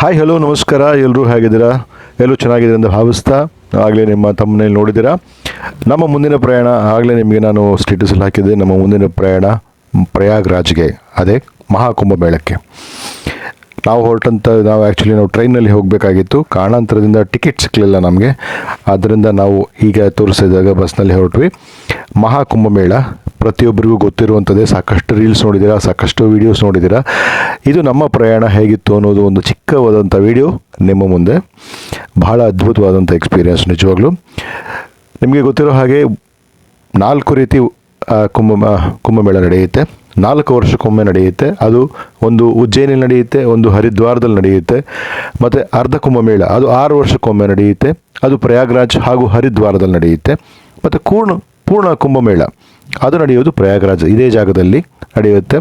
Hi hello ನಮಸ್ಕಾರ. ಎಲ್ಲರೂ ಹೇಗಿದ್ದೀರಾ? ಎಲ್ಲರೂ ಚೆನ್ನಾಗಿದ್ದೀರಾ ಅಂತ ಭಾವಿಸ್ತಾ ಆಗಲೇ ನಿಮ್ಮ ತಮ್ಮನೇಲಿ ನೋಡಿದ್ದೀರಾ? ನಮ್ಮ ಮುಂದಿನ ಪ್ರಯಾಣ ಆಗಲೇ ನಿಮಗೆ ನಾನು ಸ್ಟೇಟಸಲ್ಲಿ ಹಾಕಿದ್ದೆ. ನಮ್ಮ ಮುಂದಿನ ಪ್ರಯಾಣ ಪ್ರಯಾಗ್ರಾಜ್ಗೆ, ಅದೇ ಮಹಾಕುಂಭಮೇಳಕ್ಕೆ ನಾವು ಹೊರಟಂತ, ನಾವು ಆ್ಯಕ್ಚುಲಿ ನಾವು ಟ್ರೈನಲ್ಲಿ ಹೋಗಬೇಕಾಗಿತ್ತು. ಕಾರಣಾಂತರದಿಂದ ಟಿಕೆಟ್ ಸಿಕ್ಕಲಿಲ್ಲ ನಮಗೆ. ಆದ್ದರಿಂದ ನಾವು ಈಗ ತೋರಿಸಿದಾಗ ಬಸ್ನಲ್ಲಿ ಹೊರಟ್ವಿ. ಮಹಾಕುಂಭಮೇಳ ಪ್ರತಿಯೊಬ್ಬರಿಗೂ ಗೊತ್ತಿರುವಂಥದ್ದೇ ಸಾಕಷ್ಟು ರೀಲ್ಸ್ ನೋಡಿದ್ದೀರಾ, ಸಾಕಷ್ಟು ವೀಡಿಯೋಸ್ ನೋಡಿದ್ದೀರಾ. ಇದು ನಮ್ಮ ಪ್ರಯಾಣ ಹೇಗಿತ್ತು ಅನ್ನೋದು ಒಂದು ಚಿಕ್ಕವಾದಂಥ ವಿಡಿಯೋ ನಿಮ್ಮ ಮುಂದೆ. ಬಹಳ ಅದ್ಭುತವಾದಂಥ ಎಕ್ಸ್ಪೀರಿಯನ್ಸ್ ನಿಜವಾಗ್ಲೂ. ನಿಮಗೆ ಗೊತ್ತಿರೋ ಹಾಗೆ ನಾಲ್ಕು ರೀತಿ ಕುಂಭ ಕುಂಭಮೇಳ ನಡೆಯುತ್ತೆ. ನಾಲ್ಕು ವರ್ಷಕ್ಕೊಮ್ಮೆ ನಡೆಯುತ್ತೆ. ಅದು ಒಂದು ಉಜ್ಜಯಿನಲ್ಲಿ ನಡೆಯುತ್ತೆ, ಒಂದು ಹರಿದ್ವಾರದಲ್ಲಿ ನಡೆಯುತ್ತೆ. ಮತ್ತು ಅರ್ಧ ಕುಂಭಮೇಳ, ಅದು ಆರು ವರ್ಷಕ್ಕೊಮ್ಮೆ ನಡೆಯುತ್ತೆ. ಅದು ಪ್ರಯಾಗ್ರಾಜ್ ಹಾಗೂ ಹರಿದ್ವಾರದಲ್ಲಿ ನಡೆಯುತ್ತೆ. ಮತ್ತು ಪೂರ್ಣ ಪೂರ್ಣ ಕುಂಭಮೇಳ. ಅದು ನಡೆಯೋದು ಪ್ರಯಾಗರಾಜ್. ಇದೇ ಜಾಗದಲ್ಲಿ ನಡೆಯುತ್ತೆ.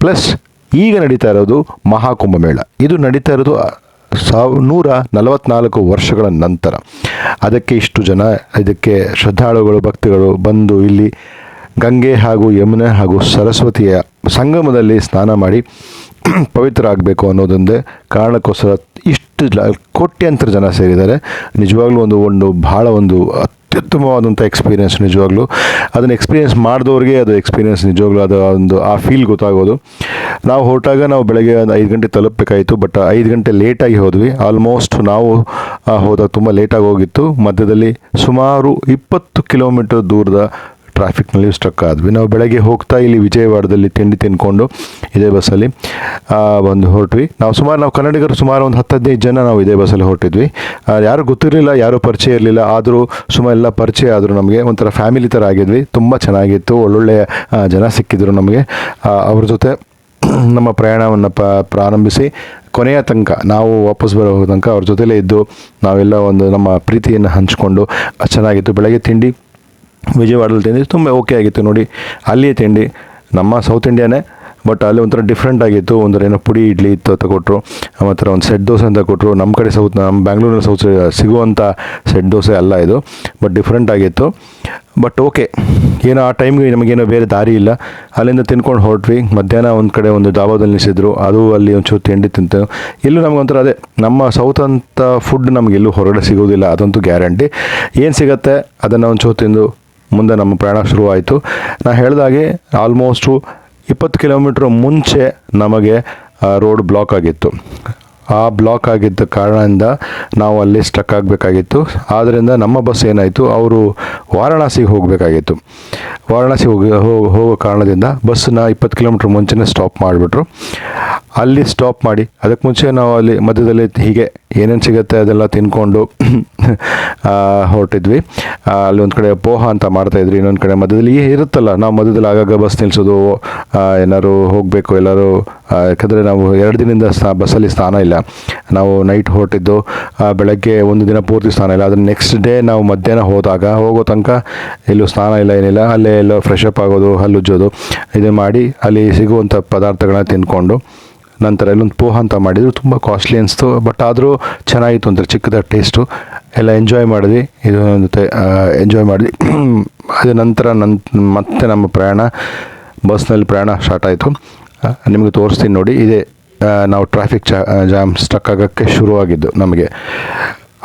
ಪ್ಲಸ್ ಈಗ ನಡೀತಾ ಇರೋದು ಮಹಾಕುಂಭಮೇಳ ಇದು ನಡೀತಾ ಇರೋದು ನೂರ ನಲವತ್ನಾಲ್ಕು ವರ್ಷಗಳ ನಂತರ. ಅದಕ್ಕೆ ಇಷ್ಟು ಜನ, ಇದಕ್ಕೆ ಶ್ರದ್ಧಾಳುಗಳು, ಭಕ್ತಿಗಳು ಬಂದು ಇಲ್ಲಿ ಗಂಗೆ ಹಾಗೂ ಯಮುನೆ ಹಾಗೂ ಸರಸ್ವತಿಯ ಸಂಗಮದಲ್ಲಿ ಸ್ನಾನ ಮಾಡಿ ಪವಿತ್ರ ಆಗಬೇಕು ಅನ್ನೋದೊಂದೇ ಕಾರಣಕ್ಕೋಸ್ಕರ ಇಷ್ಟು ಕೋಟ್ಯಂತರ ಜನ ಸೇರಿದ್ದಾರೆ. ನಿಜವಾಗ್ಲೂ ಒಂದು ಒಂದು ಭಾಳ ಒಂದು ಅತ್ಯುತ್ತಮವಾದಂಥ ಎಕ್ಸ್ಪೀರಿಯೆನ್ಸ್ ನಿಜವಾಗ್ಲೂ. ಅದನ್ನು ಎಕ್ಸ್ಪೀರಿಯೆನ್ಸ್ ಮಾಡಿದವ್ರಿಗೆ ಅದು ಎಕ್ಸ್ಪೀರಿಯೆನ್ಸ್ ನಿಜವಾಗ್ಲೂ ಅದು ಒಂದು, ಆ ಫೀಲ್ ಗೊತ್ತಾಗೋದು. ನಾವು ಹೊರಟಾಗ ನಾವು ಬೆಳಗ್ಗೆ ಒಂದು ಐದು ಗಂಟೆ ತಲುಪಬೇಕಾಯಿತು ಬಟ್ ಐದು ಗಂಟೆ ಲೇಟಾಗಿ ಹೋದ್ವಿ. ಆಲ್ಮೋಸ್ಟ್ ನಾವು ಹೋದಾಗ ತುಂಬ ಲೇಟಾಗಿ ಹೋಗಿತ್ತು. ಮಧ್ಯದಲ್ಲಿ ಸುಮಾರು ಇಪ್ಪತ್ತು ಕಿಲೋಮೀಟರ್ ದೂರದ ಟ್ರಾಫಿಕ್ನಲ್ಲಿ ಸ್ಟ್ರಕ್ ಆದ್ವಿ. ನಾವು ಬೆಳಗ್ಗೆ ಹೋಗ್ತಾ ಇಲ್ಲಿ ವಿಜಯವಾಡದಲ್ಲಿ ತಿಂಡಿ ತಿನ್ಕೊಂಡು ಇದೇ ಬಸ್ಸಲ್ಲಿ ಬಂದು ಹೊರಟ್ವಿ. ನಾವು ಸುಮಾರು, ನಾವು ಕನ್ನಡಿಗರು ಸುಮಾರು ಒಂದು ಹತ್ತು ಹದಿನೈದು ಜನ ನಾವು ಇದೇ ಬಸ್ಸಲ್ಲಿ ಹೊರಟಿದ್ವಿ. ಯಾರು ಗೊತ್ತಿರಲಿಲ್ಲ, ಯಾರೂ ಪರಿಚಯ ಇರಲಿಲ್ಲ, ಆದರೂ ಸುಮಾರು ಎಲ್ಲ ಪರಿಚಯ ಆದರೂ ನಮಗೆ ಒಂಥರ ಫ್ಯಾಮಿಲಿ ಥರ ಆಗಿದ್ವಿ. ತುಂಬ ಚೆನ್ನಾಗಿತ್ತು ಒಳ್ಳೊಳ್ಳೆಯ ಜನ ಸಿಕ್ಕಿದ್ರು ನಮಗೆ. ಅವ್ರ ಜೊತೆ ನಮ್ಮ ಪ್ರಯಾಣವನ್ನು ಪ, ಪ್ರಾರಂಭಿಸಿ ಕೊನೆಯ ತನಕ, ನಾವು ವಾಪಸ್ ಬರೋ ತನಕ ಅವ್ರ ಜೊತೆಲೇ ಇದ್ದು, ನಾವೆಲ್ಲ ಒಂದು ನಮ್ಮ ಪ್ರೀತಿಯನ್ನು ಹಂಚಿಕೊಂಡು ಚೆನ್ನಾಗಿತ್ತು. ಬೆಳಗ್ಗೆ ತಿಂಡಿ ವಿಜಯವಾಡದಲ್ಲಿ ತಿಂಡಿ ತುಂಬ ಓಕೆ ಆಗಿತ್ತು ನೋಡಿ. ಅಲ್ಲಿಯೇ ತಿಂಡಿ ನಮ್ಮ ಸೌತ್ ಇಂಡಿಯಾನೇ ಬಟ್ ಅಲ್ಲಿ ಒಂಥರ ಡಿಫ್ರೆಂಟ್ ಆಗಿತ್ತು. ಒಂಥರ ಏನೋ ಪುಡಿ ಇಡ್ಲಿ ಇತ್ತು ಅಂತ ಕೊಟ್ಟರು ಮತ್ತು ಒಂದು ಸೆಟ್ ದೋಸೆ ಅಂತ ಕೊಟ್ಟರು ನಮ್ಮ ಕಡೆ ಸೌತ್ ನಮ್ಮ ಬ್ಯಾಂಗ್ಳೂರಿನ ಸೌತ್ ಸಿಗುವಂಥ ಸೆಟ್ ದೋಸೆ ಅಲ್ಲ ಇದು ಬಟ್ ಡಿಫ್ರೆಂಟ್ ಆಗಿತ್ತು. ಬಟ್ ಓಕೆ ಏನೋ ಆ ಟೈಮ್ಗೆ ನಮಗೇನೋ ಬೇರೆ ದಾರಿ ಇಲ್ಲ. ಅಲ್ಲಿಂದ ತಿನ್ಕೊಂಡು ಹೊರಟ್ವಿ. ಮಧ್ಯಾಹ್ನ ಒಂದು ಕಡೆ ಒಂದು ಡಾಬಾದಲ್ಲಿ ನಿಲ್ಲಿಸಿದ್ರು ಅದು ಅಲ್ಲಿ ಒಂಚೂರು ತಿಂಡಿ ತಿಂತು. ಇಲ್ಲೂ ನಮಗೊಂಥರ ಅದೇ, ನಮ್ಮ ಸೌತ್ ಅಂತ ಫುಡ್ ನಮಗೆಲ್ಲೂ ಹೊರಗಡೆ ಸಿಗೋದಿಲ್ಲ ಅದಂತೂ ಗ್ಯಾರಂಟಿ ಏನು ಸಿಗತ್ತೆ? ಅದನ್ನು ಒಂಚೂರು ತಿಂದು ಮುಂದೆ ನಮ್ಮ ಪ್ರಯಾಣ ಶುರುವಾಯಿತು. ನಾ ಹೇಳಿದಾಗೆ ಆಲ್ಮೋಸ್ಟು ಇಪ್ಪತ್ತು ಕಿಲೋಮೀಟ್ರ್ ಮುಂಚೆ ನಮಗೆ ರೋಡ್ ಬ್ಲಾಕ್ ಆಗಿತ್ತು. ಆ ಬ್ಲಾಕ್ ಆಗಿದ್ದ ಕಾರಣದಿಂದ ನಾವು ಅಲ್ಲಿ ಸ್ಟಕ್ ಆಗಬೇಕಾಗಿತ್ತು. ಆದ್ದರಿಂದ ನಮ್ಮ ಬಸ್ ಏನಾಯಿತು? ಅವರು ವಾರಣಾಸಿಗೆ ಹೋಗಬೇಕಾಗಿತ್ತು. ವಾರಣಾಸಿ ಹೋಗಿ ಹೋಗೋ ಕಾರಣದಿಂದ ಬಸ್ಸನ್ನ ಇಪ್ಪತ್ತು ಕಿಲೋಮೀಟ್ರ್ ಮುಂಚೆನೇ ಸ್ಟಾಪ್ ಮಾಡಿಬಿಟ್ರು. ಅಲ್ಲಿ ಸ್ಟಾಪ್ ಮಾಡಿ ಅದಕ್ಕೆ ಮುಂಚೆ ನಾವು ಅಲ್ಲಿ ಮಧ್ಯದಲ್ಲಿ ಹೀಗೆ ಏನೇನು ಸಿಗುತ್ತೆ ಅದೆಲ್ಲ ತಿನ್ಕೊಂಡು ಹೊರಟಿದ್ವಿ. ಅಲ್ಲಿ ಒಂದು ಕಡೆ ಪೋಹ ಅಂತ ಮಾಡ್ತಾಯಿದ್ವಿ ಇನ್ನೊಂದು ಕಡೆ ಮಧ್ಯದಲ್ಲಿ ಇರುತ್ತಲ್ಲ ನಾವು ಮಧ್ಯದಲ್ಲಿ ಆಗಾಗ ಬಸ್ ನಿಲ್ಲಿಸೋದು ಆ, ಏನಾದ್ರು ಹೋಗಬೇಕು ಎಲ್ಲರೂ ಯಾಕಂದರೆ ನಾವು ಎರಡು ದಿನದಿಂದ ಸ್ನಾ ಬಸ್ಸಲ್ಲಿ ಸ್ನಾನ ಇಲ್ಲ. ನಾವು ನೈಟ್ ಹೊರಟಿದ್ದು ಬೆಳಗ್ಗೆ ಒಂದು ದಿನ ಪೂರ್ತಿ ಸ್ನಾನ ಇಲ್ಲ. ಅದನ್ನು ನೆಕ್ಸ್ಟ್ ಡೇ ನಾವು ಮಧ್ಯಾಹ್ನ ಹೋದಾಗ, ಹೋಗೋ ತನಕ ಎಲ್ಲೂ ಸ್ನಾನ ಇಲ್ಲ, ಏನಿಲ್ಲ. ಅಲ್ಲೇ ಎಲ್ಲ ಫ್ರೆಶ್ ಅಪ್ ಆಗೋದು ಹಲ್ಲುಜ್ಜೋದು ಇದು ಮಾಡಿ ಅಲ್ಲಿ ಸಿಗುವಂಥ ಪದಾರ್ಥಗಳನ್ನ ತಿನ್ಕೊಂಡು ನಂತರ ಇಲ್ಲೊಂದು ಪೋಹ ಅಂತ ಮಾಡಿದ್ರು. ತುಂಬ ಕಾಸ್ಟ್ಲಿ ಅನಿಸ್ತು. ಬಟ್ ಆದರೂ ಚೆನ್ನಾಗಿತ್ತು ಅಂದರೆ ಚಿಕ್ಕದ ಟೇಸ್ಟು ಎಲ್ಲ ಎಂಜಾಯ್ ಮಾಡಿದ್ವಿ. ಇದು ಎಂಜಾಯ್ ಮಾಡಿದ್ವಿ. ಅದ ನಂತರ ನನ್, ಮತ್ತೆ ನಮ್ಮ ಪ್ರಯಾಣ, ಬಸ್ನಲ್ಲಿ ಪ್ರಯಾಣ ಸ್ಟಾರ್ಟ್ ಆಯಿತು. ನಿಮಗೆ ತೋರಿಸ್ತೀನಿ ನೋಡಿ. ಇದೇ ನಾವು ಟ್ರಾಫಿಕ್ ಜಾ ಜಾಮ್ ಸ್ಟಕ್ ಆಗೋಕ್ಕೆ ಶುರುವಾಗಿದ್ದು ನಮಗೆ.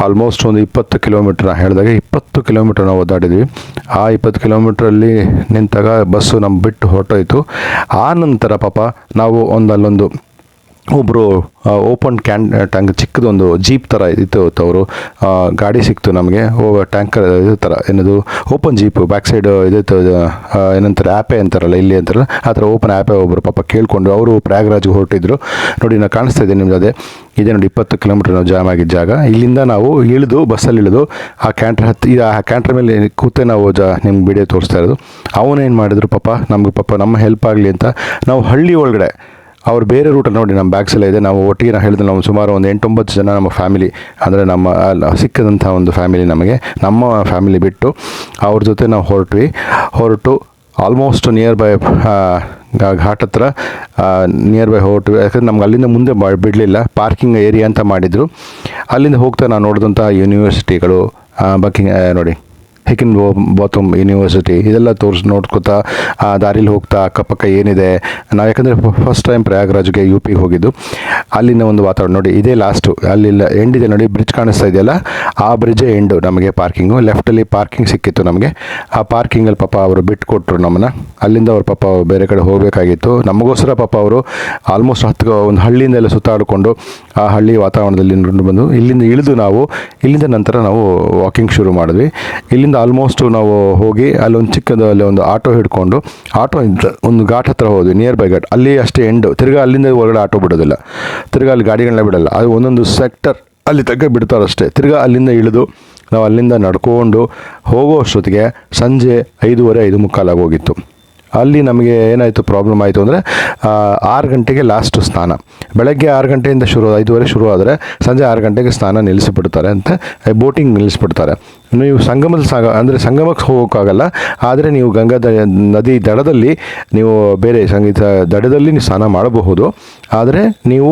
ಆಲ್ಮೋಸ್ಟ್ ಒಂದು ಇಪ್ಪತ್ತು ಕಿಲೋಮೀಟ್ರ್ ಹೇಳಿದಾಗ ಇಪ್ಪತ್ತು ಕಿಲೋಮೀಟ್ರ್ ನಾವು ಓದಾಡಿದ್ವಿ ಆ ಇಪ್ಪತ್ತು ಕಿಲೋಮೀಟ್ರಲ್ಲಿ ನಿಂತಾಗ ಬಸ್ಸು ನಮ್ಮ ಬಿಟ್ಟು ಹೊರಟೋಯ್ತು. ಆ ನಂತರ ಪಾಪ ನಾವು ಒಂದು ಅಲ್ಲೊಂದು ಒಬ್ಬರು ಓಪನ್ ಕ್ಯಾನ್ ಟ್ಯಾಂಕ್ ಚಿಕ್ಕದೊಂದು ಜೀಪ್ ಥರ ಇತ್ತು ಅವರು. ಗಾಡಿ ಸಿಕ್ತು ನಮಗೆ ಓ ಟ್ಯಾಂಕರ್ ಇದು ಥರ ಏನದು ಓಪನ್ ಜೀಪು ಬ್ಯಾಕ್ ಸೈಡ್ ಇದಿತ್ತು ಏನಂತಾರೆ ಆ್ಯಪೇ ಅಂತಾರಲ್ಲ, ಇಲ್ಲಿ ಅಂತಾರಲ್ಲ, ಆ ಥರ ಓಪನ್ ಆ್ಯಪೇ ಒಬ್ಬರು ಪಾಪ ಕೇಳಿಕೊಂಡು, ಅವರು ಪ್ರಯಾಗ್ರಾಜ್ಗೆ ಹೊರಟಿದ್ರು. ನೋಡಿ, ನಾನು ಕಾಣಿಸ್ತಾ ಇದ್ದೀನಿ ನಿಮ್ದು ಅದೇ. ಇದೇ ನೋಡಿ, ಇಪ್ಪತ್ತು ಕಿಲೋಮೀಟ್ರ್ ನಾವು ಜಾಮ್ ಆಗಿದ್ದ ಜಾಗ. ಇಲ್ಲಿಂದ ನಾವು ಇಳಿದು ಬಸ್ಸಲ್ಲಿ ಇಳಿದು, ಆ ಕ್ಯಾಂಟ್ರ್ ಹತ್ತಿ, ಆ ಕ್ಯಾಂಟ್ರ್ ಮೇಲೆ ಕೂತೆ ನಾವು ಜಾ, ನಿಮ್ಗೆ ವಿಡಿಯೋ ತೋರಿಸ್ತಾ ಇರೋದು. ಅವನೇನು ಮಾಡಿದ್ರು ಪಾಪ, ನಮಗೆ ಪಾಪ ನಮ್ಮ ಹೆಲ್ಪ್ ಆಗಲಿ ಅಂತ, ನಾವು ಹಳ್ಳಿ ಒಳಗಡೆ ಅವ್ರು ಬೇರೆ ರೂಟಲ್ಲಿ ನೋಡಿ, ನಮ್ಮ ಬ್ಯಾಗ್ಸೆಲ್ಲ ಇದೆ. ನಾವು ಒಟ್ಟಿಗೆ ನಾವು ಹೇಳಿದ್ರೆ ನಾವು ಸುಮಾರು ಒಂದು ಎಂಟೊಂಬತ್ತು ಜನ ನಮ್ಮ ಫ್ಯಾಮಿಲಿ ಅಂದರೆ ನಮ್ಮ ಸಿಕ್ಕದಂಥ ಒಂದು ಫ್ಯಾಮಿಲಿ ನಮಗೆ. ನಮ್ಮ ಫ್ಯಾಮಿಲಿ ಬಿಟ್ಟು ಅವ್ರ ಜೊತೆ ನಾವು ಹೊರಟ್ವಿ. ಹೊರಟು ಆಲ್ಮೋಸ್ಟ್ ನಿಯರ್ ಬೈ ಘಾಟ್ ಹತ್ರ ನಿಯರ್ ಬೈ ಹೊರಟ್ವಿ. ಯಾಕಂದರೆ ನಮ್ಗೆ ಅಲ್ಲಿಂದ ಮುಂದೆ ಬಿಡಲಿಲ್ಲ. ಪಾರ್ಕಿಂಗ್ ಏರಿಯಾ ಅಂತ ಮಾಡಿದರು. ಅಲ್ಲಿಂದ ಹೋಗ್ತಾ ನಾವು ನೋಡಿದಂಥ ಯೂನಿವರ್ಸಿಟಿಗಳು ಬಕ್ಕಿಂಗ್ ನೋಡಿ ಹೆಕಿನ್ ಬಾತ್ರೂಮ್ ಯೂನಿವರ್ಸಿಟಿ ಇದೆಲ್ಲ ತೋರಿಸಿ, ನೋಡ್ಕೊತಾ, ಆ ದಾರಿಲಿ ಹೋಗ್ತಾ, ಅಕ್ಕಪಕ್ಕ ಏನಿದೆ. ನಾವು ಯಾಕಂದರೆ ಫಸ್ಟ್ ಟೈಮ್ ಪ್ರಯಾಗ್ರಾಜ್ಗೆ ಯು ಪಿಗೆ ಹೋಗಿದ್ದು. ಅಲ್ಲಿನ ಒಂದು ವಾತಾವರಣ ನೋಡಿ, ಇದೇ ಲಾಸ್ಟು ಅಲ್ಲಿ ಎಂಡ್ ಇದೆ ನೋಡಿ ಬ್ರಿಡ್ಜ್ ಕಾಣಿಸ್ತಾ ಇದೆಯಲ್ಲ? ಆ ಬ್ರಿಡ್ಜೇ ಎಂಡು ನಮಗೆ ಪಾರ್ಕಿಂಗು ಲೆಫ್ಟಲ್ಲಿ ಪಾರ್ಕಿಂಗ್ ಸಿಕ್ಕಿತ್ತು ನಮಗೆ. ಆ ಪಾರ್ಕಿಂಗಲ್ಲಿ ಪಾಪ ಅವರು ಬಿಟ್ಟು ಕೊಟ್ಟರು ನಮ್ಮನ್ನು. ಅಲ್ಲಿಂದ ಅವ್ರ ಪಾಪ ಬೇರೆ ಕಡೆ ಹೋಗಬೇಕಾಗಿತ್ತು. ನಮಗೋಸ್ಕರ ಪಾಪ ಅವರು ಆಲ್ಮೋಸ್ಟ್ ಹತ್ತು, ಒಂದು ಹಳ್ಳಿಯಿಂದೆಲ್ಲ ಸುತ್ತಾಡಿಕೊಂಡು ಆ ಹಳ್ಳಿ ವಾತಾವರಣದಲ್ಲಿ ಬಂದು ಇಲ್ಲಿಂದ ಇಳಿದು ನಾವು, ಇಲ್ಲಿಂದ ನಂತರ ನಾವು ವಾಕಿಂಗ್ ಶುರು ಮಾಡಿದ್ವಿ. ಇಲ್ಲಿಂದ ಆಲ್ಮೋಸ್ಟು ನಾವು ಹೋಗಿ ಅಲ್ಲೊಂದು ಒಂದು ಚಿಕ್ಕದು ಅಲ್ಲಿ ಒಂದು ಆಟೋ ಹಿಡ್ಕೊಂಡು, ಆಟೋ ಒಂದು ಘಾಟ್ ಹತ್ರ ಹೋದ್ವಿ ನಿಯರ್ ಬೈ ಘಾಟ್. ಅಲ್ಲಿ ಅಷ್ಟೇ ಎಂಡು ತಿರ್ಗಾ ಅಲ್ಲಿಂದ ಹೊರಗಡೆ ಆಟೋ ಬಿಡೋದಿಲ್ಲ. ತಿರ್ಗಾ ಅಲ್ಲಿ ಗಾಡಿಗಳನ್ನ ಬಿಡಲ್ಲ. ಅದು ಒಂದೊಂದು ಸೆಕ್ಟರ್ ಅಲ್ಲಿ ತಗ್ಗ ಬಿಡ್ತಾರಷ್ಟೇ. ತಿರ್ಗಾ ಅಲ್ಲಿಂದ ಇಳಿದು ನಾವು ಅಲ್ಲಿಂದ ನಡ್ಕೊಂಡು ಹೋಗೋ ಅಷ್ಟೊತ್ತಿಗೆ ಸಂಜೆ ಐದೂವರೆ, ಐದು ಮುಕ್ಕಾಲಾಗೋಗಿತ್ತು ಅಲ್ಲಿ ನಮಗೆ ಏನಾಯಿತು ಪ್ರಾಬ್ಲಮ್ ಆಯಿತು ಅಂದರೆ ಆರು ಗಂಟೆಗೆ ಲಾಸ್ಟು ಸ್ನಾನ. ಬೆಳಗ್ಗೆ ಆರು ಗಂಟೆಯಿಂದ ಶುರು, ಐದುವರೆ ಶುರು ಆದರೆ ಸಂಜೆ ಆರು ಗಂಟೆಗೆ ಸ್ನಾನ ನಿಲ್ಲಿಸಿಬಿಡ್ತಾರೆ ಅಂತ ಬೋಟಿಂಗ್ ನಿಲ್ಲಿಸ್ಬಿಡ್ತಾರೆ. ನೀವು ಸಂಗಮದ ಸಾಗ, ಅಂದರೆ ಸಂಗಮಕ್ಕೆ ಹೋಗೋಕ್ಕಾಗಲ್ಲ, ಆದರೆ ನೀವು ಗಂಗಾ ದ, ನದಿ ದಡದಲ್ಲಿ ನೀವು ಬೇರೆ ಸಂಗೀತ ದಡದಲ್ಲಿ ನೀವು ಸ್ನಾನ ಮಾಡಬಹುದು. ಆದರೆ ನೀವು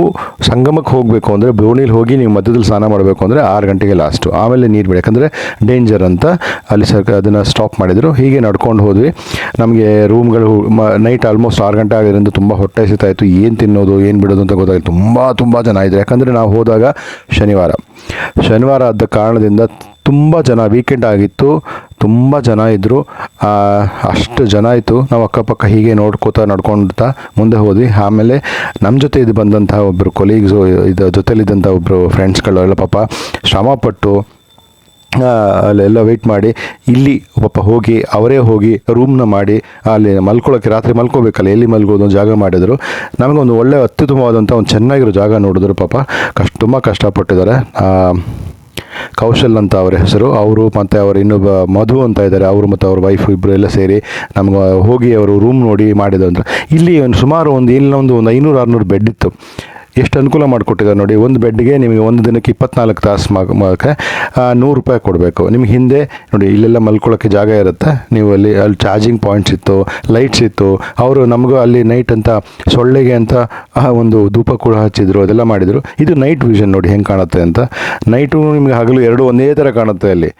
ಸಂಗಮಕ್ಕೆ ಹೋಗಬೇಕು ಅಂದರೆ ಬೋಣಿಲಿ ಹೋಗಿ ನೀವು ಮಧ್ಯದಲ್ಲಿ ಸ್ನಾನ ಮಾಡಬೇಕು ಅಂದರೆ ಆರು ಗಂಟೆಗೆ ಲಾಸ್ಟು ಆಮೇಲೆ ನೀರು ಬಿಡಿ, ಯಾಕಂದರೆ ಡೇಂಜರ್ ಅಂತ ಅಲ್ಲಿ ಸರ್ಕ, ಅದನ್ನು ಸ್ಟಾಪ್ ಮಾಡಿದರು. ಹೀಗೆ ನಡ್ಕೊಂಡು ಹೋದ್ವಿ. ನಮಗೆ ರೂಮ್ಗಳು ನೈಟ್ ಆಲ್ಮೋಸ್ಟ್ ಆರು ಗಂಟೆ ಆಗಿದ್ದರಿಂದ ತುಂಬ ಹೊಟ್ಟೆ ಸಿಗ್ತಾಯಿತ್ತು ಏನು ತಿನ್ನೋದು, ಏನು ಬಿಡೋದು ಅಂತ ಗೊತ್ತಾಗಿತ್ತು. ತುಂಬ ತುಂಬ ಜನ ಇದ್ದರು ಯಾಕಂದರೆ ನಾವು ಹೋದಾಗ ಶನಿವಾರ. ಶನಿವಾರ ಆದ ಕಾರಣದಿಂದ ತುಂಬ ಜನ ವೀಕೆಂಡ್ ಆಗಿತ್ತು, ತುಂಬ ಜನ ಇದ್ದರು ಅಷ್ಟು ಜನ ಇತ್ತು. ನಾವು ಅಕ್ಕಪಕ್ಕ ಹೀಗೆ ನೋಡ್ಕೋತಾ ನಡ್ಕೊಳ್ತಾ ಮುಂದೆ ಹೋದ್ವಿ. ಆಮೇಲೆ ನಮ್ಮ ಜೊತೆ ಇದು ಬಂದಂತಹ ಒಬ್ಬರು ಕೊಲೀಗ್ಸು ಇದು ಜೊತೆಲಿದ್ದಂಥ ಒಬ್ಬರು ಫ್ರೆಂಡ್ಸ್ಗಳು ಎಲ್ಲ ಪಾಪ ಶ್ರಮಪಟ್ಟು ಅಲ್ಲೆಲ್ಲ ವೆಯ್ಟ್ ಮಾಡಿ, ಇಲ್ಲಿ ಪಾಪ ಹೋಗಿ, ಅವರೇ ಹೋಗಿ ರೂಮ್ನ ಮಾಡಿ, ಅಲ್ಲಿ ಮಲ್ಕೊಳ್ಳೋಕ್ಕೆ ರಾತ್ರಿ ಮಲ್ಕೋಬೇಕಲ್ಲ, ಎಲ್ಲಿ ಮಲ್ಗೋದು ಜಾಗ ಮಾಡಿದರು. ನಮಗೊಂದು ಒಳ್ಳೆಯ ಅತ್ಯುತ್ತಮವಾದಂಥ ಒಂದು ಚೆನ್ನಾಗಿರೋ ಜಾಗ ನೋಡಿದ್ರು ಪಾಪ. ಕಷ್ಟ, ತುಂಬ ಕಷ್ಟಪಟ್ಟಿದ್ದಾರೆ. ಕೌಶಲ್ ಅಂತ ಅವರ ಹೆಸರು. ಅವರು ಮತ್ತು ಅವರು ಇನ್ನೊಬ್ಬ ಮಧು ಅಂತ ಇದ್ದಾರೆ. ಅವರು ಮತ್ತು ಅವ್ರ ವೈಫ್ ಇಬ್ಬರು ಎಲ್ಲ ಸೇರಿ ನಮ್ಗೆ ಹೋಗಿ ಅವರು ರೂಮ್ ನೋಡಿ ಮಾಡಿದ್ರು ಇಲ್ಲಿ ಒಂದು ಸುಮಾರು ಒಂದು ಇಲ್ಲೊಂದು ಒಂದು ಐನೂರು ಆರುನೂರು ಬೆಡ್ ಇತ್ತು. ಎಷ್ಟು ಅನುಕೂಲ ಮಾಡಿಕೊಟ್ಟಿದ್ದಾರೆ ನೋಡಿ, ಒಂದು ಬೆಡ್ಗೆ ನಿಮಗೆ ಒಂದು ದಿನಕ್ಕೆ ಇಪ್ಪತ್ನಾಲ್ಕು ತಾಸು ಮಾಡೋಕ್ಕೆ ನೂರು ರೂಪಾಯಿ ಕೊಡಬೇಕು. ನಿಮ್ಗೆ ಹಿಂದೆ, ನೋಡಿ, ಇಲ್ಲೆಲ್ಲ ಮಲ್ಕೊಳ್ಳೋಕ್ಕೆ ಜಾಗ ಇರುತ್ತೆ. ನೀವು ಅಲ್ಲಿ ಅಲ್ಲಿ ಚಾರ್ಜಿಂಗ್ ಪಾಯಿಂಟ್ಸ್ ಇತ್ತು, ಲೈಟ್ಸ್ ಇತ್ತು. ಅವರು ನಮಗೂ ಅಲ್ಲಿ ನೈಟ್ ಅಂತ ಸೊಳ್ಳೆಗೆ ಅಂತ ಒಂದು ಧೂಪ ಕೂಡ ಹಚ್ಚಿದ್ರು, ಅದೆಲ್ಲ ಮಾಡಿದರು. ಇದು ನೈಟ್ ವಿಷನ್ ನೋಡಿ ಹೆಂಗೆ ಕಾಣುತ್ತೆ ಅಂತ. ನೈಟು ನಿಮಗೆ ಹಗಲು ಎರಡು ಒಂದೇ ಥರ ಕಾಣುತ್ತೆ ಅಲ್ಲಿ.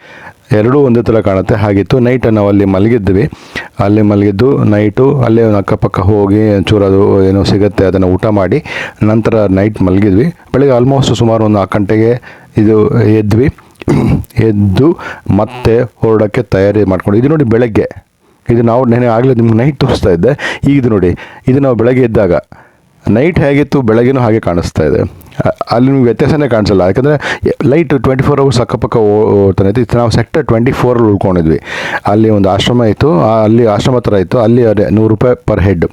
ಎರಡೂ ಒಂದೇ ಥರ ಕಾಣುತ್ತೆ. ಹಾಗಿತ್ತು ನೈಟ್ ನಾವು ಅಲ್ಲಿ ಮಲಗಿದ್ವಿ. ಅಲ್ಲಿ ಮಲಗಿದ್ದು ನೈಟು ಅಲ್ಲೇ ಅಕ್ಕಪಕ್ಕ ಹೋಗಿ ಒಂಚೂರು ಅದು ಏನೋ ಸಿಗುತ್ತೆ, ಅದನ್ನು ಊಟ ಮಾಡಿ, ನಂತರ ನೈಟ್ ಮಲಗಿದ್ವಿ. ಬೆಳಗ್ಗೆ ಆಲ್ಮೋಸ್ಟ್ ಸುಮಾರು ಒಂದು ನಾಲ್ಕು ಗಂಟೆಗೆ ಇದು ಎದ್ವಿ. ಎದ್ದು ಮತ್ತೆ ಹೊರಡೋಕ್ಕೆ ತಯಾರಿ ಮಾಡ್ಕೊಂಡು, ಇದು ನೋಡಿ ಬೆಳಗ್ಗೆ. ಇದು ನಾವು ನೆನೆ ಆಗಲೇ ನಿಮ್ಗೆ ನೈಟ್ ತೋರಿಸ್ತಾ ಇದ್ದೆ. ಈಗ ಇದು ನೋಡಿ, ಇದು ನಾವು ಬೆಳಗ್ಗೆ ಎದ್ದಾಗ ನೈಟ್ ಹೇಗಿತ್ತು? ಬೆಳಗ್ಗೆನೂ ಹಾಗೆ ಕಾಣಿಸ್ತಾ ಇದೆ. ಅಲ್ಲಿ ನಿಮ್ಗೆ ವ್ಯತ್ಯಾಸನೇ ಕಾಣಿಸಲ್ಲ. ಯಾಕಂದರೆ ಲೈಟ್ ಟ್ವೆಂಟಿ ಫೋರ್ ಅವರ್ಸ್ ಅಕ್ಕಪಕ್ಕ ಓ- ಓಡ್ತಾನೆ ಇತ್ತು. ನಾವು ಸೆಕ್ಟರ್ ಟ್ವೆಂಟಿ ಫೋರಲ್ಲಿ ಉಳ್ಕೊಂಡಿದ್ವಿ. ಅಲ್ಲಿ ಒಂದು ಆಶ್ರಮ ಇತ್ತು. ಅಲ್ಲಿ ಆಶ್ರಮ ಥರ ಇತ್ತು. ಅಲ್ಲಿ ನೂರು ರೂಪಾಯಿ ಪರ್ ಹೆಡ್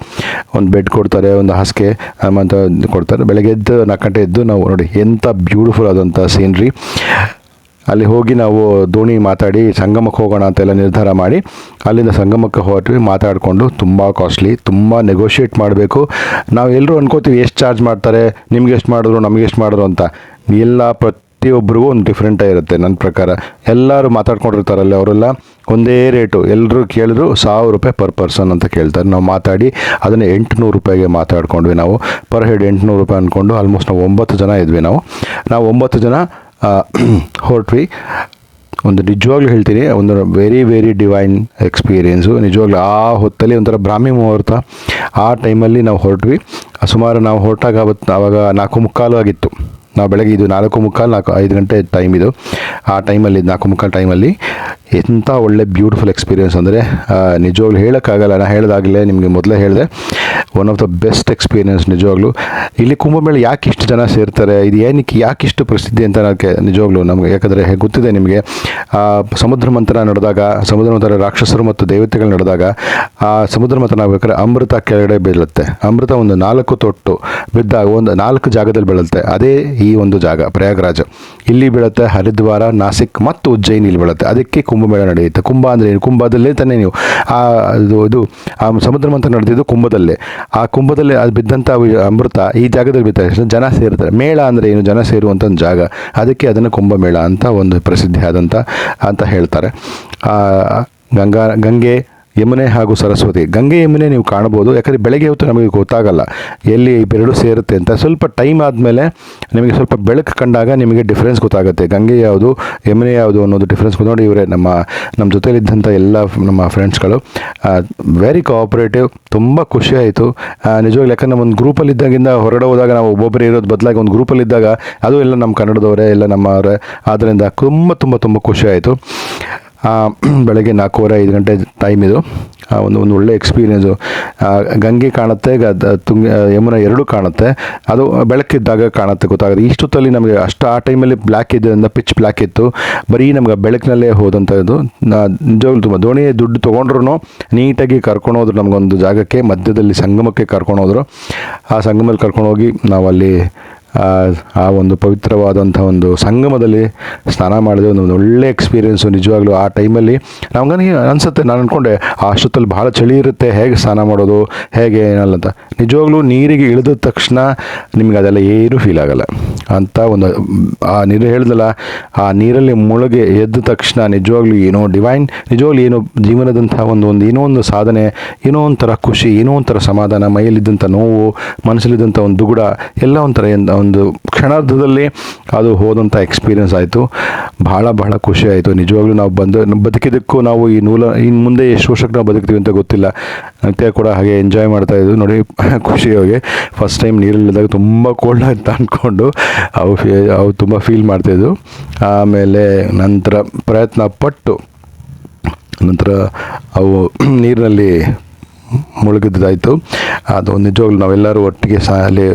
ಒಂದು ಬೆಡ್ ಕೊಡ್ತಾರೆ, ಒಂದು ಹಾಸಿಗೆ ಅಂತ ಕೊಡ್ತಾರೆ. ಬೆಳಗ್ಗೆ ಎದ್ದು ನಾಲ್ಕು ಗಂಟೆ ಎದ್ದು ನಾವು ನೋಡಿ, ಎಂಥ ಬ್ಯೂಟಿಫುಲ್ ಆದಂಥ ಸೀನ್ರಿ ಅಲ್ಲಿ ಹೋಗಿ ನಾವು ದೋಣಿ ಮಾತಾಡಿ, ಸಂಗಮಕ್ಕೆ ಹೋಗೋಣ ಅಂತೆಲ್ಲ ನಿರ್ಧಾರ ಮಾಡಿ, ಅಲ್ಲಿಂದ ಸಂಗಮಕ್ಕೆ ಹೋಗಿ ಮಾತಾಡಿಕೊಂಡು ತುಂಬ ಕಾಸ್ಟ್ಲಿ ತುಂಬ ನೆಗೋಷಿಯೇಟ್ ಮಾಡಬೇಕು. ನಾವು ಎಲ್ಲರೂ ಅನ್ಕೋತೀವಿ, ಎಷ್ಟು ಚಾರ್ಜ್ ಮಾಡ್ತಾರೆ? ನಿಮ್ಗೆ ಎಷ್ಟು ಮಾಡಿದ್ರು? ನಮಗೆ ಎಷ್ಟು ಮಾಡಿದ್ರು? ಅಂತ. ಎಲ್ಲ ಪ್ರತಿಯೊಬ್ಬರಿಗೂ ಒಂದು ಡಿಫ್ರೆಂಟಾಗಿ ಇರುತ್ತೆ ನನ್ನ ಪ್ರಕಾರ. ಎಲ್ಲರೂ ಮಾತಾಡ್ಕೊಂಡಿರ್ತಾರಲ್ಲ ಅವರೆಲ್ಲ. ಒಂದೇ ರೇಟು ಎಲ್ಲರೂ ಕೇಳಿದ್ರು, ಸಾವಿರ ರೂಪಾಯಿ ಪರ್ ಪರ್ಸನ್ ಅಂತ ಕೇಳ್ತಾರೆ. ನಾವು ಮಾತಾಡಿ, ಅದನ್ನು ಎಂಟುನೂರು ರೂಪಾಯಿಗೆ ಮಾತಾಡ್ಕೊಂಡ್ವಿ ನಾವು. ಪರ್ ಹೆಡ್ ಎಂಟುನೂರು ರೂಪಾಯಿ ಅಂದ್ಕೊಂಡು ಆಲ್ಮೋಸ್ಟ್ ನಾವು ಒಂಬತ್ತು ಜನ ಇದ್ವಿ ನಾವು. ನಾವು ಒಂಬತ್ತು ಜನ ಹೊರಟ್ವಿ. ಒಂದು ನಿಜವಾಗ್ಲೂ ಹೇಳ್ತೀನಿ ಒಂದು ವೆರಿ ವೆರಿ ಡಿವೈನ್ ಎಕ್ಸ್ಪೀರಿಯೆನ್ಸು ನಿಜವಾಗ್ಲೂ ಆ ಹೊತ್ತಲ್ಲಿ ಒಂಥರ ಬ್ರಾಹ್ಮಿ ಮುಹೂರ್ತ, ಆ ಟೈಮಲ್ಲಿ ನಾವು ಹೊರಟ್ವಿ. ಸುಮಾರು ನಾವು ಹೊರಟಾಗ ಅವತ್ತು ಆವಾಗ ನಾಲ್ಕು ಮುಕ್ಕಾಲು ಆಗಿತ್ತು. ನಾವು ಬೆಳಗ್ಗೆ ಇದು ನಾಲ್ಕು ಮುಕ್ಕಾಲು, ನಾಲ್ಕು ಐದು ಗಂಟೆ ಟೈಮ್ ಇದು. ಆ ಟೈಮಲ್ಲಿ ನಾಲ್ಕು ಮುಕ್ಕಾಲು ಟೈಮಲ್ಲಿ ಎಂಥ ಒಳ್ಳೆ ಬ್ಯೂಟಿಫುಲ್ ಎಕ್ಸ್ಪೀರಿಯೆನ್ಸ್ ಅಂದರೆ ನಿಜವಾಗ್ಲೂ ಹೇಳೋಕ್ಕಾಗಲ್ಲ. ನಾನು ಹೇಳ್ದಾಗಲೇ ನಿಮಗೆ ಮೊದಲೇ ಹೇಳಿದೆ one of the best experience ನಿಜವಾಗ್ಲೂ. ಇಲ್ಲಿ ಕುಂಭಮೇಳ ಯಾಕೆ ಇಷ್ಟು ಜನ ಸೇರ್ತಾರೆ, ಇದು ಏನಕ್ಕೆ ಯಾಕೆ ಇಷ್ಟು ಪ್ರಸಿದ್ಧಿ ಅಂತ ನನಗೆ ನಿಜವಾಗ್ಲೂ ನಮಗೆ, ಯಾಕಂದರೆ ಗೊತ್ತಿದೆ ನಿಮಗೆ. ಸಮುದ್ರ ಮಂಥನ ನಡೆದಾಗ, ಸಮುದ್ರ ಮಂಥನ ರಾಕ್ಷಸರು ಮತ್ತು ದೇವತೆಗಳು ನಡೆದಾಗ, ಆ, ಸಮುದ್ರ ಮಂಥನ ಆಗಬೇಕಾದ್ರೆ ಅಮೃತ ಕೆಳಗಡೆ ಬೀಳುತ್ತೆ. ಅಮೃತ ಒಂದು ನಾಲ್ಕು ತೊಟ್ಟು ಬಿದ್ದಾಗ, ಒಂದು ನಾಲ್ಕು ಜಾಗದಲ್ಲಿ ಬೀಳುತ್ತೆ. ಅದೇ ಈ ಒಂದು ಜಾಗ, ಪ್ರಯಾಗರಾಜ. ಇಲ್ಲಿ ಬೀಳುತ್ತೆ ಹರಿದ್ವಾರ, ನಾಸಿಕ್ ಮತ್ತು ಉಜ್ಜಯಿನಿ ಇಲ್ಲಿ ಬೀಳುತ್ತೆ. ಅದಕ್ಕೆ ಕುಂಭಮೇಳ ನಡೆಯುತ್ತೆ. ಕುಂಭ ಅಂದರೆ ಏನು? ಕುಂಭದಲ್ಲೇ ತಾನೇ ನೀವು ಆ ಇದು ಇದು, ಆ ಸಮುದ್ರ ಮಂಥನ ನಡೆದಿದ್ದು ಕುಂಭದಲ್ಲೇ. ಆ ಕುಂಭದಲ್ಲಿ ಅದು ಬಿದ್ದಂಥ ಅಮೃತ ಈ ಜಾಗದಲ್ಲಿ ಬಿದ್ದ ಜನ ಸೇರ್ತಾರೆ. ಮೇಳ ಅಂದರೆ ಏನು? ಜನ ಸೇರುವಂಥ ಒಂದು ಜಾಗ. ಅದಕ್ಕೆ ಅದನ್ನು ಕುಂಭಮೇಳ ಅಂತ ಒಂದು ಪ್ರಸಿದ್ಧಿಯಾದಂಥ ಅಂತ ಹೇಳ್ತಾರೆ. ಗಂಗಾ, ಗಂಗೆ ಯಮುನೆ ಹಾಗೂ ಸರಸ್ವತಿ. ಗಂಗೆ ಯಮುನೆ ನೀವು ಕಾಣ್ಬೋದು ಯಾಕಂದರೆ ಬೆಳಗ್ಗೆ ಹೊತ್ತು ನಮಗೆ ಗೊತ್ತಾಗಲ್ಲ ಎಲ್ಲಿ ಇವೆರಡು ಸೇರುತ್ತೆ ಅಂತ. ಸ್ವಲ್ಪ ಟೈಮ್ ಆದಮೇಲೆ ನಿಮಗೆ ಸ್ವಲ್ಪ ಬೆಳಕು ಕಂಡಾಗ ನಿಮಗೆ ಡಿಫ್ರೆನ್ಸ್ ಗೊತ್ತಾಗುತ್ತೆ. ಗಂಗೆ ಯಾವುದು, ಯಮುನೆ ಯಾವುದು ಅನ್ನೋದು ಡಿಫ್ರೆನ್ಸ್ ನೋಡಿ ಇವರೇ, ನಮ್ಮ ನಮ್ಮ ಜೊತೆಯಲ್ಲಿದ್ದಂಥ ಎಲ್ಲ ನಮ್ಮ ಫ್ರೆಂಡ್ಸ್ಗಳು ವೆರಿ ಕೋಆಪ್ರೇಟಿವ್ ತುಂಬ ಖುಷಿ ಆಯಿತು. ನಿಜವಾಗ್ಲೂ ನಮ್ಮ ಒಂದು ಗ್ರೂಪಲ್ಲಿ ಇದ್ದಾಗಿಂದ ಹೊರಗಡೆ ಹೋದಾಗ ನಾವು ಒಬ್ಬೊಬ್ಬರೇ ಇರೋದು ಬದಲಾಗಿ ಒಂದು ಗ್ರೂಪಲ್ಲಿ ಇದ್ದಾಗ ಅದು ಎಲ್ಲ ನಮ್ಮ ಕನ್ನಡದವರೇ, ಎಲ್ಲ ನಮ್ಮವರೇ. ಆದ್ದರಿಂದ ತುಂಬ ತುಂಬ ತುಂಬ ಖುಷಿ ಆಯಿತು. ಬೆಳಗ್ಗೆ ನಾಲ್ಕೂವರೆ, ಐದು ಗಂಟೆ ಟೈಮ್ ಇದು. ಒಂದು ಒಂದು ಒಳ್ಳೆ ಎಕ್ಸ್ಪೀರಿಯೆನ್ಸು ಗಂಗೆ ಕಾಣುತ್ತೆ ತುಂಗ ಯಮುನ ಎರಡೂ ಕಾಣುತ್ತೆ. ಅದು ಬೆಳಕಿದ್ದಾಗ ಕಾಣುತ್ತೆ ಗೊತ್ತಾಗುತ್ತೆ ಇಷ್ಟೊತ್ತಲ್ಲಿ ನಮಗೆ ಅಷ್ಟು ಆ ಟೈಮಲ್ಲಿ ಬ್ಲ್ಯಾಕ್ ಇದ್ದರಿಂದ ಪಿಚ್ ಬ್ಲ್ಯಾಕ್ ಇತ್ತು. ಬರೀ ನಮ್ಗೆ ಬೆಳಕಿನಲ್ಲೇ ಹೋದಂಥದ್ದು ನಿಜವಾಗ್ಲೂ ತುಂಬ ದೋಣಿ ದುಡ್ಡು ತೊಗೊಂಡ್ರು ನೀಟಾಗಿ ಕರ್ಕೊಂಡು ಹೋದ್ರು ನಮಗೊಂದು ಜಾಗಕ್ಕೆ, ಮಧ್ಯದಲ್ಲಿ ಸಂಗಮಕ್ಕೆ ಕರ್ಕೊಂಡು ಹೋದ್ರು. ಆ ಸಂಗಮದಲ್ಲಿ ಕರ್ಕೊಂಡು ಹೋಗಿ ನಾವಲ್ಲಿ ಆ ಒಂದು ಪವಿತ್ರವಾದಂಥ ಒಂದು ಸಂಗಮದಲ್ಲಿ ಸ್ನಾನ ಮಾಡಿದೆ. ಒಂದು ಒಳ್ಳೆ ಎಕ್ಸ್ಪೀರಿಯೆನ್ಸು ನಿಜವಾಗ್ಲೂ ಆ ಟೈಮಲ್ಲಿ ನಮ್ಗೆ ಅನಿಸುತ್ತೆ. ನಾನು ಅಂದ್ಕೊಂಡೆ ಆ ಅಷ್ಟೊತ್ತಲ್ಲಿ ಭಾಳ ಚಳಿ ಇರುತ್ತೆ. ಹೇಗೆ ಸ್ನಾನ ಮಾಡೋದು? ಹೇಗೆ ಏನಲ್ಲ ಅಂತ. ನಿಜವಾಗ್ಲೂ ನೀರಿಗೆ ಇಳಿದ ತಕ್ಷಣ ನಿಮಗೆ ಅದೆಲ್ಲ ಏನೂ ಫೀಲ್ ಆಗಲ್ಲ. ಅಂತ ಒಂದು, ಆ ನೀರು ಹೇಳಿದಲ್ಲ ಆ ನೀರಲ್ಲಿ ಮುಳುಗೆ ಎದ್ದ ತಕ್ಷಣ ನಿಜವಾಗ್ಲೂ ಏನೋ ಡಿವೈನ್ ನಿಜವಾಗ್ಲೂ ಏನೋ ಜೀವನದಂಥ ಒಂದು ಒಂದು ಏನೋ ಒಂದು ಸಾಧನೆ, ಏನೋ ಒಂಥರ ಖುಷಿ, ಏನೋ ಒಂಥರ ಸಮಾಧಾನ, ಮೈಯಲ್ಲಿದ್ದಂಥ ನೋವು, ಮನಸ್ಸಲ್ಲಿದ್ದಂಥ ಒಂದು ದುಗುಡ, ಎಲ್ಲ ಒಂಥರ ಒಂದು ಕ್ಷಣಾರ್ಧದಲ್ಲಿ ಅದು ಹೋದಂಥ ಎಕ್ಸ್ಪೀರಿಯೆನ್ಸ್ ಆಯಿತು. ಭಾಳ ಬಹಳ ಖುಷಿ ಆಯಿತು. ನಿಜವಾಗ್ಲೂ ನಾವು ಬಂದು ಬದುಕಿದ್ದಕ್ಕೂ ನಾವು ಈ ನೂಲ ಇನ್ನು ಮುಂದೆ ಎಷ್ಟು ವರ್ಷಕ್ಕೆ ನಾವು ಬದುಕ್ತೀವಿ ಅಂತ ಗೊತ್ತಿಲ್ಲ. ಅಂತ ಕೂಡ ಹಾಗೆ ಎಂಜಾಯ್ ಮಾಡ್ತಾ ಇದ್ವಿ. ನೋಡಿ ಖುಷಿಯಾಗಿ ಫಸ್ಟ್ ಟೈಮ್ ನೀರಲ್ಲಿದ್ದಾಗ ತುಂಬ ಕೋಲ್ಡ್ ಅಂತ ಅಂದ್ಕೊಂಡು ಅವು ಅವು ತುಂಬ ಫೀಲ್ ಮಾಡ್ತಾಯಿದ್ವು ಆಮೇಲೆ ನಂತರ ಪ್ರಯತ್ನ ಪಟ್ಟು ನಂತರ ಅವು ನೀರಿನಲ್ಲಿ ಮುಳುಗಿದ್ದಾಯಿತು. ಅದು ನಿಜವಾಗ್ಲೂ ನಾವೆಲ್ಲರೂ ಒಟ್ಟಿಗೆ ಸಹ ಅಲ್ಲಿ,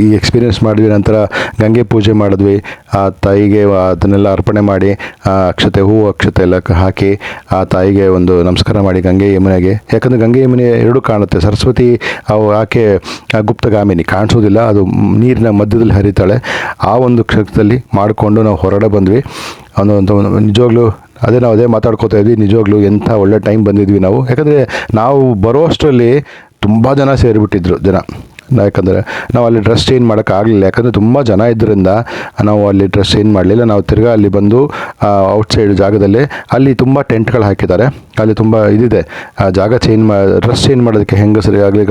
ಈ ಎಕ್ಸ್ಪೀರಿಯೆನ್ಸ್ ಮಾಡಿದ್ವಿ ನಂತರ ಗಂಗೆ ಪೂಜೆ ಮಾಡಿದ್ವಿ. ಆ ತಾಯಿಗೆ ಅದನ್ನೆಲ್ಲ ಅರ್ಪಣೆ ಮಾಡಿ, ಆ ಅಕ್ಷತೆ, ಹೂವು ಅಕ್ಷತೆ ಎಲ್ಲ ಹಾಕಿ, ಆ ತಾಯಿಗೆ ಒಂದು ನಮಸ್ಕಾರ ಮಾಡಿ ಗಂಗೆ ಯಮುನೆಗೆ ಯಾಕಂದರೆ ಗಂಗೆ ಯಮುನೆ ಎರಡೂ ಕಾಣುತ್ತೆ. ಸರಸ್ವತಿ, ಅವು ಆಕೆ ಗುಪ್ತಗಾಮಿನಿ. ಕಾಣಿಸೋದಿಲ್ಲ, ಅದು ನೀರಿನ ಮಧ್ಯದಲ್ಲಿ ಹರಿತಾಳೆ. ಆ ಒಂದು ಕ್ಷೇತ್ರದಲ್ಲಿ ಮಾಡಿಕೊಂಡು ನಾವು ಹೊರಡ ಬಂದ್ವಿ. ಒಂದು, ನಿಜವಾಗ್ಲೂ ಅದೇ ನಾವು ಅದೇ ಮಾತಾಡ್ಕೋತಾ ಇದ್ವಿ, ನಿಜವಾಗ್ಲೂ ಎಂಥ ಒಳ್ಳೆ ಟೈಮ್ ಬಂದಿದ್ವಿ ನಾವು. ಯಾಕಂದರೆ ನಾವು ಬರೋ ಅಷ್ಟರಲ್ಲಿ ತುಂಬ ಜನ ಸೇರಿಬಿಟ್ಟಿದ್ರು ಜನ. ಯಾಕಂದರೆ ನಾವು ಅಲ್ಲಿ ಡ್ರೆಸ್ ಚೇಂಜ್ ಮಾಡೋಕ್ಕಾಗಲಿಲ್ಲ ಯಾಕಂದರೆ ತುಂಬ ಜನ ಇದ್ದರಿಂದ ನಾವು ಅಲ್ಲಿ ಡ್ರೆಸ್ ಚೇಂಜ್ ಮಾಡಲಿಲ್ಲ. ನಾವು ತಿರ್ಗಾ ಅಲ್ಲಿ ಬಂದು ಔಟ್ಸೈಡ್ ಜಾಗದಲ್ಲಿ ಅಲ್ಲಿ ತುಂಬ ಟೆಂಟ್ಗಳು ಹಾಕಿದ್ದಾರೆ. ಅಲ್ಲಿ ತುಂಬ ಇದಿದೆ. ಜಾಗ ಚೇಂಜ್ ಮಾ ಡ್ರೆಸ್ ಚೇಂಜ್ ಮಾಡೋದಕ್ಕೆ ಹೆಂಗಸರಿಗೆ ಆಗಲಿ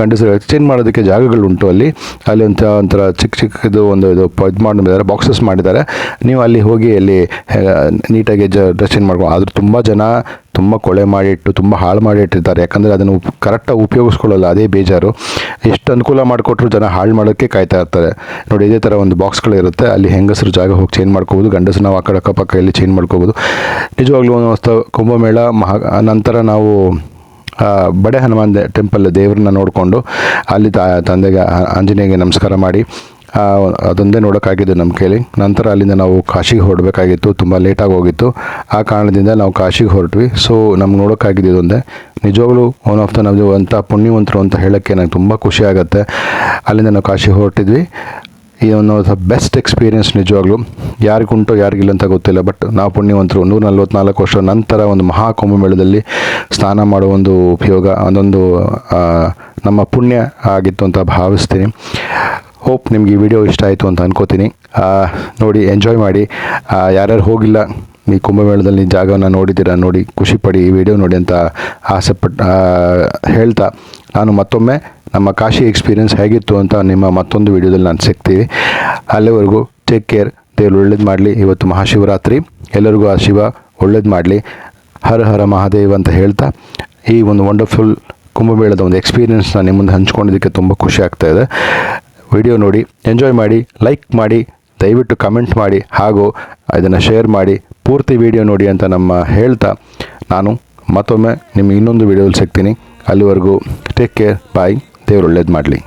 ಗಂಡಸರಿಗೆ ಚೇಂಜ್ ಮಾಡೋದಕ್ಕೆ ಜಾಗಗಳುಂಟು ಅಲ್ಲಿ. ಅಲ್ಲಿ ಅಂತ ಒಂಥರ ಚಿಕ್ಕ ಚಿಕ್ಕದು ಒಂದು ಇದು ಇದು ಮಾಡಿದ್ದಾರೆ ಬಾಕ್ಸಸ್ ಮಾಡಿದ್ದಾರೆ. ನೀವು ಅಲ್ಲಿ ಹೋಗಿ ಅಲ್ಲಿ ನೀಟಾಗಿ ಜ ಡ್ರೆಸ್ ಚೇಂಜ್ ಮಾಡ್ಕೊ ಆದರೂ ತುಂಬ ಜನ ತುಂಬ ಕೊಳೆ ಮಾಡಿಟ್ಟು, ತುಂಬ ಹಾಳು ಮಾಡಿ ಇಟ್ಟಿರ್ತಾರೆ ಯಾಕಂದರೆ ಅದನ್ನು ಕರೆಕ್ಟಾಗಿ ಉಪಯೋಗಿಸ್ಕೊಳ್ಳಲ್ಲ, ಅದೇ ಬೇಜಾರು. ಎಷ್ಟು ಅನುಕೂಲ ಮಾಡಿಕೊಟ್ರು ಜನ ಹಾಳು ಮಾಡೋಕ್ಕೆ ಕಾಯ್ತಾ ಇರ್ತಾರೆ. ನೋಡಿ, ಇದೇ ಥರ ಒಂದು ಬಾಕ್ಸ್ಗಳು ಇರುತ್ತೆ. ಅಲ್ಲಿ ಹೆಂಗಸರು ಜಾಗ ಹೋಗಿ ಚೇಂಜ್ ಮಾಡ್ಕೋಬೋದು ಗಂಡಸು ನಾವು ಆ ಕಡೆ ಅಕ್ಕಪಕ್ಕ ಇಲ್ಲಿ ಚೇಂಜ್ ಮಾಡ್ಕೋಬೋದು. ನಿಜವಾಗ್ಲೂ ಒಂದು ಕುಂಭಮೇಳ, ಮಹಾ, ನಂತರ ನಾವು ಬಡೆ ಹನುಮಾನ್ ಟೆಂಪಲ್ ದೇವ್ರನ್ನ ನೋಡಿಕೊಂಡು, ಅಲ್ಲಿ ತಂದೆಗೆ ಆಂಜನೇಯಗೆ ನಮಸ್ಕಾರ ಮಾಡಿ ಅದೊಂದೇ ನೋಡೋಕ್ಕಾಗಿದ್ದು ನಮ್ಮ ಕೈಲಿ ನಂತರ ಅಲ್ಲಿಂದ ನಾವು ಕಾಶಿಗೆ ಹೊರಡಬೇಕಾಗಿತ್ತು, ತುಂಬ ಲೇಟಾಗಿ ಹೋಗಿತ್ತು. ಆ ಕಾರಣದಿಂದ ನಾವು ಕಾಶಿಗೆ ಹೊರಟ್ವಿ. ಸೊ ನಮ್ಗೆ ನೋಡೋಕ್ಕಾಗಿದ್ದು ಇದೊಂದೇ. ನಿಜವಾಗ್ಲೂ ಒನ್ ಆಫ್ ದ ನಮ್ಮದು ಅಂತ ಪುಣ್ಯವಂತರು ಅಂತ ಹೇಳೋಕ್ಕೆ ನಂಗೆ ತುಂಬ ಖುಷಿ ಆಗುತ್ತೆ. ಅಲ್ಲಿಂದ ನಾವು ಕಾಶಿಗೆ ಹೊರಟಿದ್ವಿ. ಈ ಒಂದು ಬೆಸ್ಟ್ ಎಕ್ಸ್ಪೀರಿಯೆನ್ಸ್ ನಿಜವಾಗ್ಲೂ. ಯಾರಿಗುಂಟು ಯಾರಿಗಿಲ್ಲ ಅಂತ ಗೊತ್ತಿಲ್ಲ ಬಟ್ ನಾವು ಪುಣ್ಯವಂತರು ನೂರ ನಲ್ವತ್ನಾಲ್ಕು ವರ್ಷ ನಂತರ ಒಂದು ಮಹಾ ಕುಂಭಮೇಳದಲ್ಲಿ ಸ್ನಾನ ಮಾಡೋ ಒಂದು ಉಪಯೋಗ, ಅದೊಂದು ನಮ್ಮ ಪುಣ್ಯ ಆಗಿತ್ತು ಅಂತ ಭಾವಿಸ್ತೀನಿ. ಹೋಪ್ ನಿಮ್ಗೆ ಈ ವಿಡಿಯೋ ಇಷ್ಟ ಆಯಿತು ಅಂತ ಅನ್ಕೋತೀನಿ. ನೋಡಿ ಎಂಜಾಯ್ ಮಾಡಿ. ಯಾರ್ಯಾರು ಹೋಗಿಲ್ಲ, ಈ ಕುಂಭಮೇಳದಲ್ಲಿ ಜಾಗವನ್ನು ನೋಡಿದ್ದೀರಾ ನೋಡಿ ಖುಷಿಪಡಿ ಈ ವಿಡಿಯೋ ನೋಡಿ ಅಂತ ಆಸೆ ಪಟ್ಟು ಹೇಳ್ತಾ. ನಾನು ಮತ್ತೊಮ್ಮೆ ನಮ್ಮ ಕಾಶಿ ಎಕ್ಸ್ಪೀರಿಯನ್ಸ್ ಹೇಗಿತ್ತು ಅಂತ ನಿಮ್ಮ ಮತ್ತೊಂದು ವಿಡಿಯೋದಲ್ಲಿ ನಾನು ಸಿಗ್ತೀವಿ ಅಲ್ಲಿವರೆಗೂ ಟೇಕ್ ಕೇರ್ ದೇವರು ಒಳ್ಳೇದು ಮಾಡಲಿ. ಇವತ್ತು ಮಹಾಶಿವರಾತ್ರಿ. ಎಲ್ಲರಿಗೂ ಆ ಶಿವ ಒಳ್ಳೇದು ಮಾಡಲಿ. ಹರ ಹರ ಮಹಾದೇವ್ ಅಂತ ಹೇಳ್ತಾ. ಈ ಒಂದು ವಂಡರ್ಫುಲ್ ಕುಂಭಮೇಳದ ಒಂದು ಎಕ್ಸ್ಪೀರಿಯನ್ಸ್ನ ನಿಮ್ಮ ಮುಂದೆ ಹಂಚ್ಕೊಂಡಿದ್ದಕ್ಕೆ ತುಂಬ ಖುಷಿ ಆಗ್ತಾ ಇದೆ. ವಿಡಿಯೋ ನೋಡಿ ಎಂಜಾಯ್ ಮಾಡಿ ಲೈಕ್ ಮಾಡಿ, ದಯವಿಟ್ಟು ಕಮೆಂಟ್ ಮಾಡಿ, ಹಾಗೂ ಇದನ್ನು ಶೇರ್ ಮಾಡಿ, ಪೂರ್ತಿ ವಿಡಿಯೋ ನೋಡಿ ಅಂತ ನಮ್ಮ ಹೇಳ್ತಾ ನಾನು ಮತ್ತೊಮ್ಮೆ ನಿಮಗೆ ಇನ್ನೊಂದು ವಿಡಿಯೋಲಿ ಸಿಗ್ತೀನಿ. ಅಲ್ಲಿವರೆಗೂ ಟೇಕ್ ಕೇರ್ ಬಾಯ್ ದೇವ್ರು ಒಳ್ಳೇದು ಮಾಡಲಿ.